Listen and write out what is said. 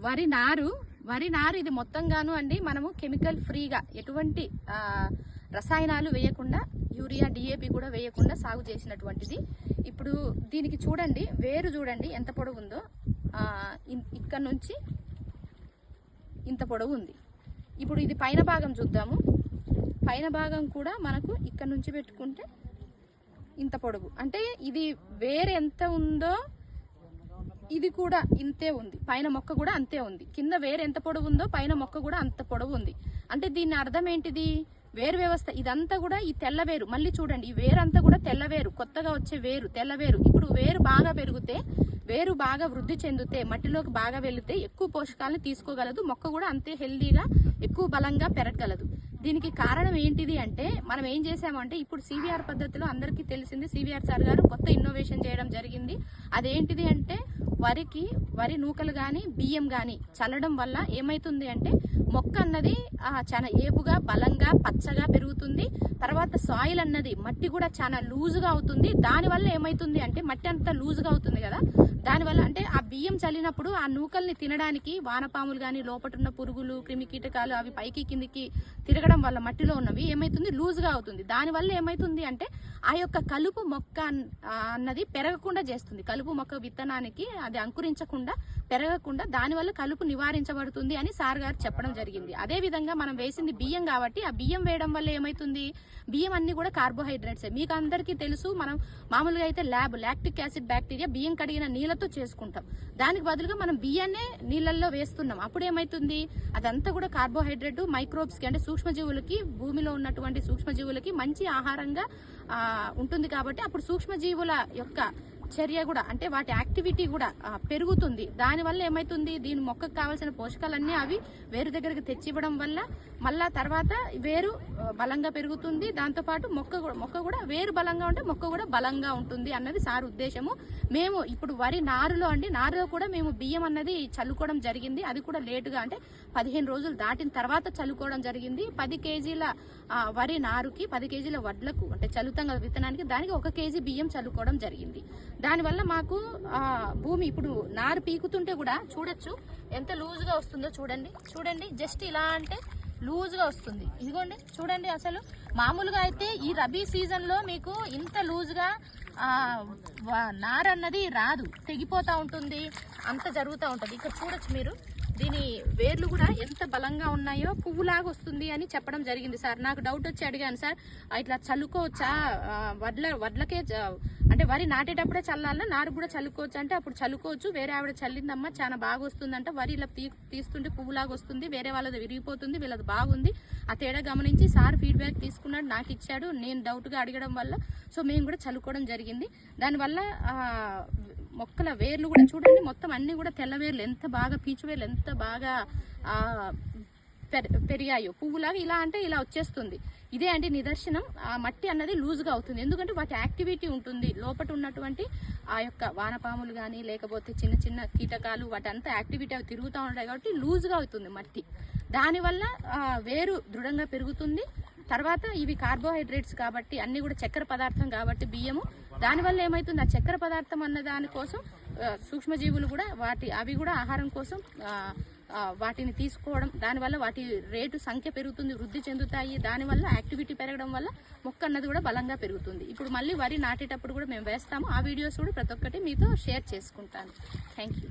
వరి నారు వరి నారు ఇది మొత్తంగాను అండి మనము కెమికల్ ఫ్రీగా ఎటువంటి రసాయనాలు వేయకుండా యూరియా డిఏపి కూడా వేయకుండా సాగు చేసినటువంటిది. ఇప్పుడు దీనికి చూడండి వేరు చూడండి ఎంత పొడవు ఉందో. ఇన్- ఇక్కడ నుంచి ఇంత పొడవు ఉంది. ఇప్పుడు ఇది పైన భాగం చూద్దాము. పైన భాగం కూడా మనకు ఇక్కడ నుంచి పెట్టుకుంటే ఇంత పొడవు. అంటే ఇది వేరు ఎంత ఉందో ఇది కూడా ఇంతే ఉంది. పైన మొక్క కూడా అంతే ఉంది. కింద వేరు ఎంత పొడవు ఉందో పైన మొక్క కూడా అంత పొడవు ఉంది. అంటే దీని అర్థం ఏంటిది? వేరు వ్యవస్థ. ఇదంతా కూడా ఈ తెల్ల వేరు. మళ్ళీ చూడండి ఈ వేరు అంతా కూడా తెల్ల వేరు. కొత్తగా వచ్చే వేరు తెల్ల వేరు. ఇప్పుడు వేరు బాగా పెరిగితే వేరు బాగా వృద్ధి చెందితే మట్టిలోకి బాగా వెళితే ఎక్కువ పోషకాలను తీసుకోగలదు. మొక్క కూడా అంతే హెల్దీగా ఎక్కువ బలంగా పెరగగలదు. దీనికి కారణం ఏంటిది అంటే మనం ఏం చేసామంటే ఇప్పుడు సివిఆర్ పద్ధతిలో అందరికీ తెలిసింది సివిఆర్ సార్ గారు కొత్త ఇన్నోవేషన్ చేయడం జరిగింది. అదేంటిది అంటే వరికి వరి నూకలు కానీ బియ్యం కానీ చల్లడం వల్ల ఏమైతుంది అంటే మొక్క అన్నది చాలా ఏపుగా బలంగా పచ్చగా పెరుగుతుంది. తర్వాత సాయిల్ అన్నది మట్టి కూడా చాలా లూజుగా అవుతుంది. దానివల్ల ఏమైతుంది అంటే మట్టి అంతా లూజుగా అవుతుంది కదా. దానివల్ల అంటే ఆ బియ్యం చల్లినప్పుడు ఆ నూకల్ని తినడానికి వానపాములు కానీ లోపటున్న పురుగులు క్రిమి కీటకాలు అవి పైకి కిందికి తిరగడం వల్ల మట్టిలో ఉన్నవి ఏమైతుంది? లూజ్గా అవుతుంది. దానివల్ల ఏమైతుంది అంటే ఆ యొక్క కలుపు మొక్క అన్- అన్నది పెరగకుండా చేస్తుంది. కలుపు మొక్క విత్తనానికి అది అంకురించకుండా పెరగకుండా దానివల్ల కలుపు నివారించబడుతుంది అని సార్ గారు చెప్పడం జరిగింది. అదే విధంగా మనం వేసింది బియ్యం కాబట్టి ఆ బియ్యం వేయడం వల్ల ఏమైతుంది? బియ్యం అన్ని కూడా కార్బోహైడ్రేట్స్. మీకు అందరికీ తెలుసు మనం మామూలుగా అయితే ల్యాబ్ లాక్టిక్ యాసిడ్ బ్యాక్టీరియా బియ్యం కడిగిన నీళ్ళతో చేసుకుంటాం. దానికి బదులుగా మనం బియ్యాన్నే నీళ్ళల్లో వేస్తున్నాం. అప్పుడు ఏమైతుంది? అదంతా కూడా కార్బోహైడ్రేట్ మైక్రోబ్స్కి అంటే సూక్ష్మజీవులకి భూమిలో ఉన్నటువంటి సూక్ష్మజీవులకి మంచి ఆహారంగా ఉంటుంది కాబట్టి అప్పుడు సూక్ష్మజీవుల యొక్క చర్య కూడా అంటే వాటి యాక్టివిటీ కూడా పెరుగుతుంది. దానివల్ల ఏమైతుంది? దీని మొక్కకు కావాల్సిన పోషకాలన్నీ అవి వేరు దగ్గరికి తెచ్చివ్వడం వల్ల మళ్ళా తర్వాత వేరు బలంగా పెరుగుతుంది. దాంతోపాటు మొక్క కూడా మొక్క కూడా వేరు బలంగా ఉంటే మొక్క కూడా బలంగా ఉంటుంది అన్నది సార్ ఉద్దేశము. మేము ఇప్పుడు వరి నారులో అండి నారులో కూడా మేము బియ్యం అన్నది చల్లుకోవడం జరిగింది. అది కూడా లేటుగా అంటే పదిహేను రోజులు దాటిన తర్వాత చల్లుకోవడం జరిగింది. పది కేజీల వరి నారుకి పది కేజీల వడ్లకు అంటే చల్లుతంగా విత్తనానికి దానికి ఒక కేజీ బియ్యం చల్లుకోవడం జరిగింది. దానివల్ల మాకు భూమి ఇప్పుడు నారు పీకుతుంటే కూడా చూడొచ్చు. ఎంత లూజ్గా వస్తుందో చూడండి. చూడండి జస్ట్ ఇలా అంటే లూజ్గా వస్తుంది. ఇదిగోండి చూడండి అసలు. మామూలుగా అయితే ఈ రబీ సీజన్లో మీకు ఇంత లూజ్గా నారన్నది రాదు. తెగిపోతూ ఉంటుంది అంత జరుగుతూ ఉంటుంది. ఇక్కడ చూడొచ్చు మీరు. దీని వేర్లు కూడా ఎంత బలంగా ఉన్నాయో పువ్వులాగా వస్తుంది అని చెప్పడం జరిగింది సార్. నాకు డౌట్ వచ్చి అడిగాను సార్. ఇట్లా చల్లుకోవచ్చా? వడ్ల వడ్లకే అంటే వరి నాటేటప్పుడే చల్లాలన్నా నారు కూడా చల్లుకోవచ్చు అంటే అప్పుడు చల్లుకోవచ్చు. వేరే ఆవిడ చల్లిందమ్మా చాలా బాగా వస్తుందంట. వరి ఇలా తీ తీస్తుంటే పువ్వులాగా వస్తుంది. వేరే వాళ్ళది విరిగిపోతుంది వీళ్ళది బాగుంది. ఆ తేడా గమనించి సార్ ఫీడ్బ్యాక్ తీసుకున్నాడు నాకు ఇచ్చాడు. నేను డౌట్గా అడగడం వల్ల సో మేము కూడా చల్లుకోవడం జరిగింది. దానివల్ల మొక్కల వేర్లు కూడా చూడండి. మొత్తం అన్ని కూడా తెల్ల వేర్లు. ఎంత బాగా పీచు వేర్లు ఎంత బాగా పెరిగాయో. పువ్వులాగా ఇలా అంటే ఇలా వచ్చేస్తుంది. ఇదే అండి నిదర్శనం. ఆ మట్టి అన్నది లూజ్గా అవుతుంది. ఎందుకంటే వాటి యాక్టివిటీ ఉంటుంది. లోపల ఉన్నటువంటి ఆ యొక్క వానపాములు కానీ లేకపోతే చిన్న చిన్న కీటకాలు వాటంతా యాక్టివిటీ అవి తిరుగుతూ ఉంటాయి కాబట్టి లూజ్గా అవుతుంది మట్టి. దానివల్ల వేరు దృఢంగా పెరుగుతుంది. తర్వాత ఇవి కార్బోహైడ్రేట్స్ కాబట్టి అన్ని కూడా చక్కెర పదార్థం కాబట్టి బియ్యము. దానివల్ల ఏమవుతుంది ఆ చక్కెర పదార్థం అన్న దానికోసం సూక్ష్మజీవులు కూడా వాటి అవి కూడా ఆహారం కోసం వాటిని తీసుకోవడం దానివల్ల వాటి రేటు సంఖ్య పెరుగుతుంది వృద్ధి చెందుతాయి. దానివల్ల యాక్టివిటీ పెరగడం వల్ల మొక్క అన్నది కూడా బలంగా పెరుగుతుంది. ఇప్పుడు మళ్ళీ వరి నాటేటప్పుడు కూడా మేము వేస్తాము. ఆ వీడియోస్ కూడా ప్రతి ఒక్కటి మీతో షేర్ చేసుకుంటాను. Thank you.